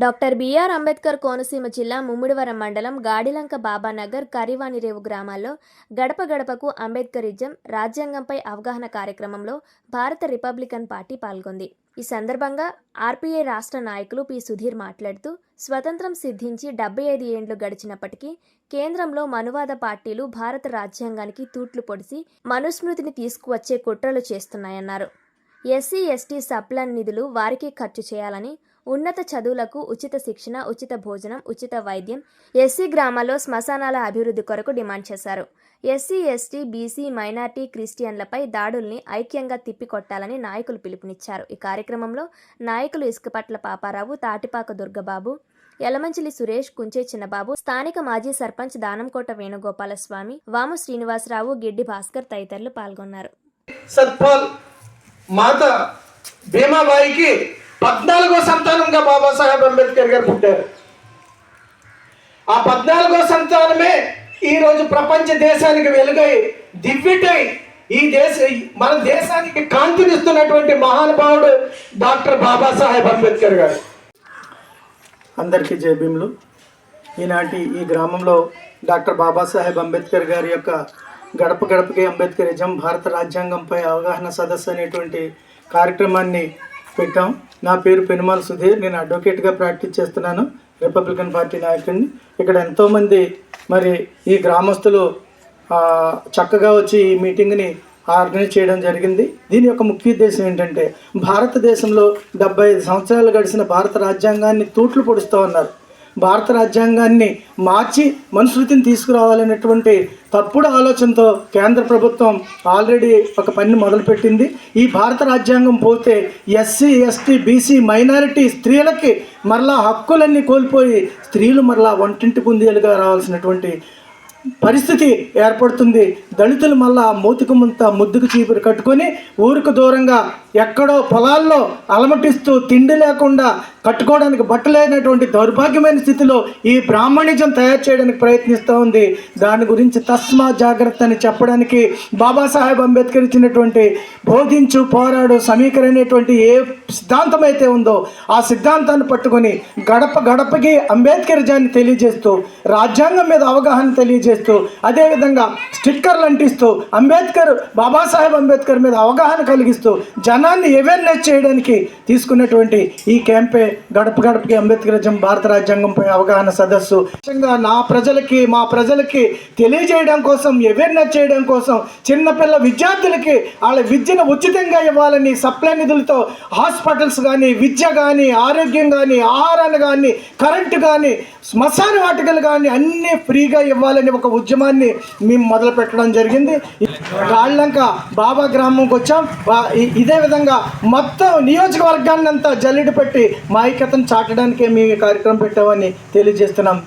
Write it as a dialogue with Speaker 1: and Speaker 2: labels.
Speaker 1: Doctor BR Ambedkar Konaseema జిల్లా ముమ్మిడివరం మండలం గాడిలంక బాబానగర్ కరివాణిరేవు గ్రామాల్లో గడప గడపకు అంబేద్కరిజం రాజ్యాంగంపై అవగాహన కార్యక్రమంలో భారత రిపబ్లికన్ పార్టీ పాల్గొంది. ఈ సందర్భంగా ఆర్పీఐ రాష్ట్ర నాయకులు పి. సుధీర్ మాట్లాడుతూ స్వతంత్రం సిద్ధించి డెబ్బై ఐదు ఏండ్లు గడిచినప్పటికీ కేంద్రంలో మనువాద పార్టీలు భారత రాజ్యాంగానికి తూట్లు పొడిసి మనుస్మృతిని తీసుకువచ్చే కుట్రలు చేస్తున్నాయన్నారు. ఎస్సీ ఎస్టీ సప్లన్ నిధులు వారికి ఖర్చు చేయాలని ఉన్నత చదువులకు ఉచిత శిక్షణ ఉచిత భోజనం ఉచిత వైద్యం ఎస్సీ గ్రామాల్లో శ్మశానాల అభివృద్ధి కొరకు డిమాండ్ చేశారు. ఎస్సీ ఎస్టీ బీసీ మైనార్టీ క్రిస్టియన్లపై దాడుల్ని ఐక్యంగా తిప్పికొట్టాలని నాయకులు పిలుపునిచ్చారు. ఈ కార్యక్రమంలో నాయకులు ఇసుకపట్ల పాపారావు తాటిపాక దుర్గబాబు యలమంచిలి సురేష్ కుంచే చిన్నబాబు స్థానిక మాజీ సర్పంచ్ దానంకోట వేణుగోపాలస్వామి వాము శ్రీనివాసరావు గిడ్డి భాస్కర్ తదితరులు పాల్గొన్నారు.
Speaker 2: సత్పాల్ మాత భీమాబాయికి పద్నాలుగో సంతానంగా బాబాసాహెబ్ అంబేద్కర్ గారు పుట్టారు. ఆ పద్నాలుగో సంతానమే ఈరోజు ప్రపంచ దేశానికి వెలుగై దివ్యటై ఈ దేశ మన దేశానికి కాంతినిస్తున్నటువంటి మహానుభావుడు డాక్టర్ బాబాసాహెబ్ అంబేద్కర్ గారు.
Speaker 3: అందరికీ జయభీములు ఈనాటి ఈ గ్రామంలో డాక్టర్ బాబాసాహెబ్ అంబేద్కర్ గారి యొక్క గడప అంబేద్కర్ అంబేద్కరిజం భారత రాజ్యాంగంపై అవగాహన సదస్సు అనేటువంటి కార్యక్రమాన్ని పెట్టాం. నా పేరు పెనుమాల సుధీర్. నేను అడ్వకేట్గా ప్రాక్టీస్ చేస్తున్నాను. రిపబ్లికన్ పార్టీ నాయకుడిని. ఇక్కడ ఎంతోమంది మరి ఈ గ్రామస్తులు చక్కగా వచ్చి ఈ మీటింగ్ని ఆర్గనైజ్ చేయడం జరిగింది. దీని యొక్క ముఖ్య ఉద్దేశం ఏంటంటే భారతదేశంలో డెబ్బై ఐదు సంవత్సరాలు గడిచిన భారత రాజ్యాంగాన్ని తూట్లు పొడుస్తూ ఉన్నారు. భారత రాజ్యాంగాన్ని మార్చి మనుస్మృతిని తీసుకురావాలనేటువంటి తప్పుడు ఆలోచనతో కేంద్ర ప్రభుత్వం ఆల్రెడీ ఒక పని మొదలుపెట్టింది. ఈ భారత రాజ్యాంగం పోతే ఎస్సీ ఎస్టీ బీసీ మైనారిటీ స్త్రీలకి మరలా హక్కులన్నీ కోల్పోయి స్త్రీలు మరలా వంటింటి కుందేలుగా రావాల్సినటువంటి పరిస్థితి ఏర్పడుతుంది. దళితులు మళ్ళా మూతికమంతా ముద్దుకు చీపురు కట్టుకొని ఊరుకు దూరంగా ఎక్కడో పొలాల్లో అలమటిస్తూ తిండి లేకుండా కట్టుకోవడానికి బట్టలేనటువంటి దౌర్భాగ్యమైన స్థితిలో ఈ బ్రాహ్మణిజం తయారు చేయడానికి ప్రయత్నిస్తూ ఉంది. దాని గురించి తస్మా జాగ్రత్త అని చెప్పడానికి బాబాసాహెబ్ అంబేద్కర్ ఇచ్చినటువంటి బోధించు పోరాడు సమీకరణటువంటి ఏ సిద్ధాంతం అయితే ఉందో ఆ సిద్ధాంతాన్ని పట్టుకొని గడప గడపకి అంబేద్కరిజాన్ని తెలియజేస్తూ రాజ్యాంగం మీద అవగాహన తెలియజేస్తూ చేస్తూ అదేవిధంగా స్టిక్కర్లు అంటిస్తూ అంబేద్కర్ బాబాసాహెబ్ అంబేద్కర్ మీద అవగాహన కలిగిస్తూ జనాన్ని అవేర్నెస్ చేయడానికి తీసుకున్నటువంటి ఈ క్యాంపే గడప గడపకి అంబేద్కరిజం భారత రాజ్యాంగంపై అవగాహన సదస్సు. ముఖ్యంగా నా ప్రజలకి మా ప్రజలకి తెలియజేయడం కోసం అవేర్నెస్ చేయడం కోసం చిన్నపిల్ల విద్యార్థులకి వాళ్ళ విద్యను ఉచితంగా ఇవ్వాలని సప్లై నిధులతో హాస్పిటల్స్ కానీ విద్య కానీ ఆరోగ్యం కానీ ఆహారాన్ని కానీ కరెంటు కానీ శ్మశాన వాటికలు కానీ అన్నీ ఫ్రీగా ఇవ్వాలని ఒక ఉద్యమాన్ని మేము మొదలు పెట్టడం జరిగింది. గాళ్ళంక బాబా గ్రామంకి వచ్చాం. ఇదే విధంగా మొత్తం నియోజకవర్గాన్ని అంతా జల్లెడ పెట్టి మా ఐక్యతను చాటడానికే మేము ఈ కార్యక్రమం పెట్టామని తెలియజేస్తున్నాం.